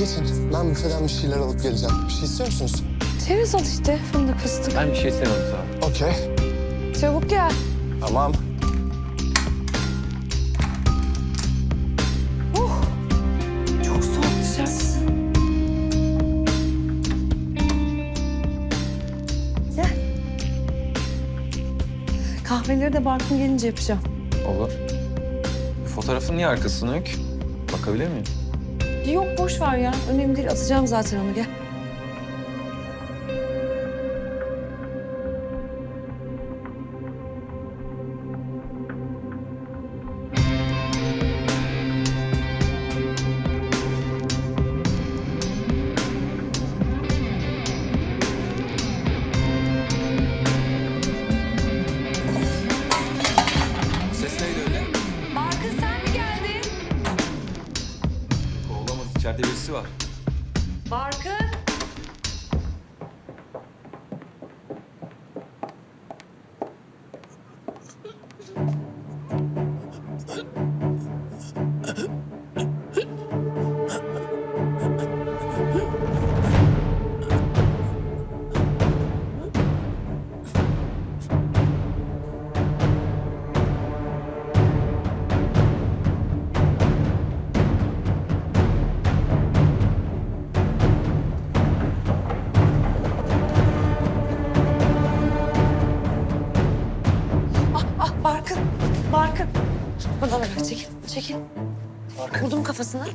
geçin. Ben büfeden bir şeyler alıp geleceğim. Bir şey istiyor musunuz? Ceviz al işte fındık fıstık. Ben bir şey istemiyorum sağ ol. Okey. Çabuk gel. Tamam. Çok soğuk dışarısı. Gel. Kahveleri de Barkın gelince yapacağım. Olur. Fotoğrafın niye arkasına yok? Bakabilir miyim? Yok boş ver ya. Önemli değil. Atacağım zaten onu gel. Barkın. Barkın. Bana ver çekil. Çekil. Vurdum kafasına.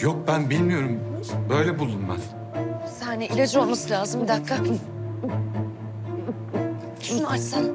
Yok ben bilmiyorum. Böyle buldum ben. Bir saniye ilacı olması lazım. Bir dakika. Şunu açsana.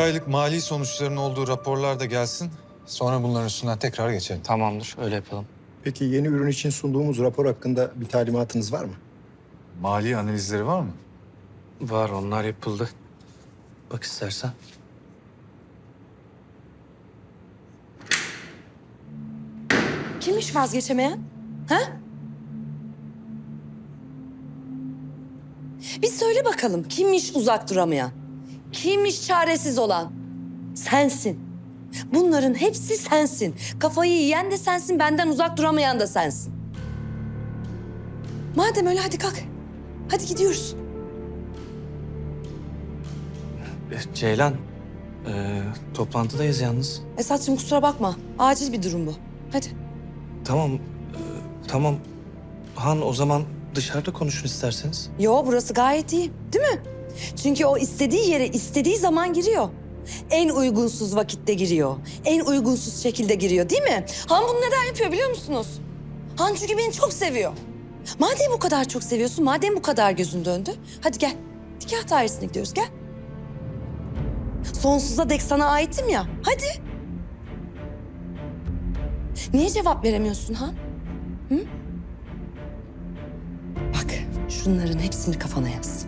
Aylık mali sonuçların olduğu raporlar da gelsin. Sonra bunların üstünden tekrar geçelim. Tamamdır, öyle yapalım. Peki yeni ürün için sunduğumuz rapor hakkında bir talimatınız var mı? Mali analizleri var mı? Var, onlar yapıldı. Bak istersen. Kimmiş vazgeçemeyen? Ha? Bir söyle bakalım kimmiş uzak duramayan? Kimmiş çaresiz olan? Sensin. Bunların hepsi sensin. Kafayı yiyen de sensin, benden uzak duramayan da sensin. Madem öyle hadi kalk. Hadi gidiyoruz. E, Ceylan, e, toplantıdayız yalnız. Esat'cığım kusura bakma. Acil bir durum bu. Hadi. Tamam, e, tamam. Han o zaman dışarıda konuşun isterseniz. Yo burası gayet iyi değil mi? Çünkü o istediği yere istediği zaman giriyor. En uygunsuz vakitte giriyor. En uygunsuz şekilde giriyor değil mi? Han bunu neden yapıyor biliyor musunuz? Han çünkü beni çok seviyor. Madem bu kadar çok seviyorsun, madem bu kadar gözün döndü. Hadi gel. Nikah dairesine gidiyoruz gel. Sonsuza dek sana aitim ya. Hadi. Niye cevap veremiyorsun Han? Hı? Bak şunların hepsini kafana yaz.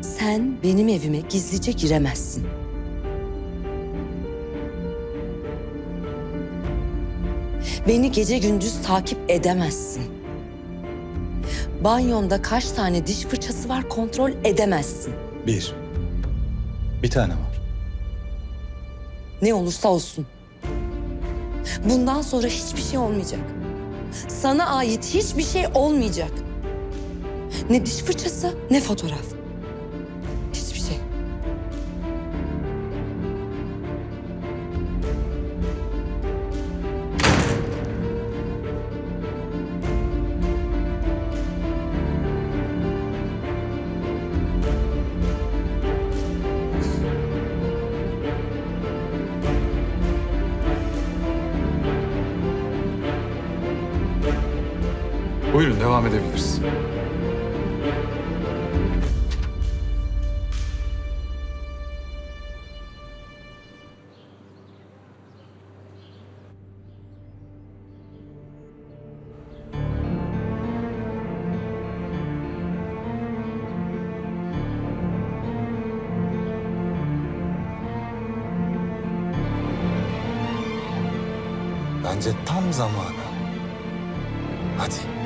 Sen benim evime gizlice giremezsin. Beni gece gündüz takip edemezsin. Banyonda kaç tane diş fırçası var kontrol edemezsin. Bir. Bir tane var. Ne olursa olsun. Bundan sonra hiçbir şey olmayacak. Sana ait hiçbir şey olmayacak. Ne diş fırçası ne fotoğraf. Buyurun devam edebiliriz. Bence tam zamanı. Hadi.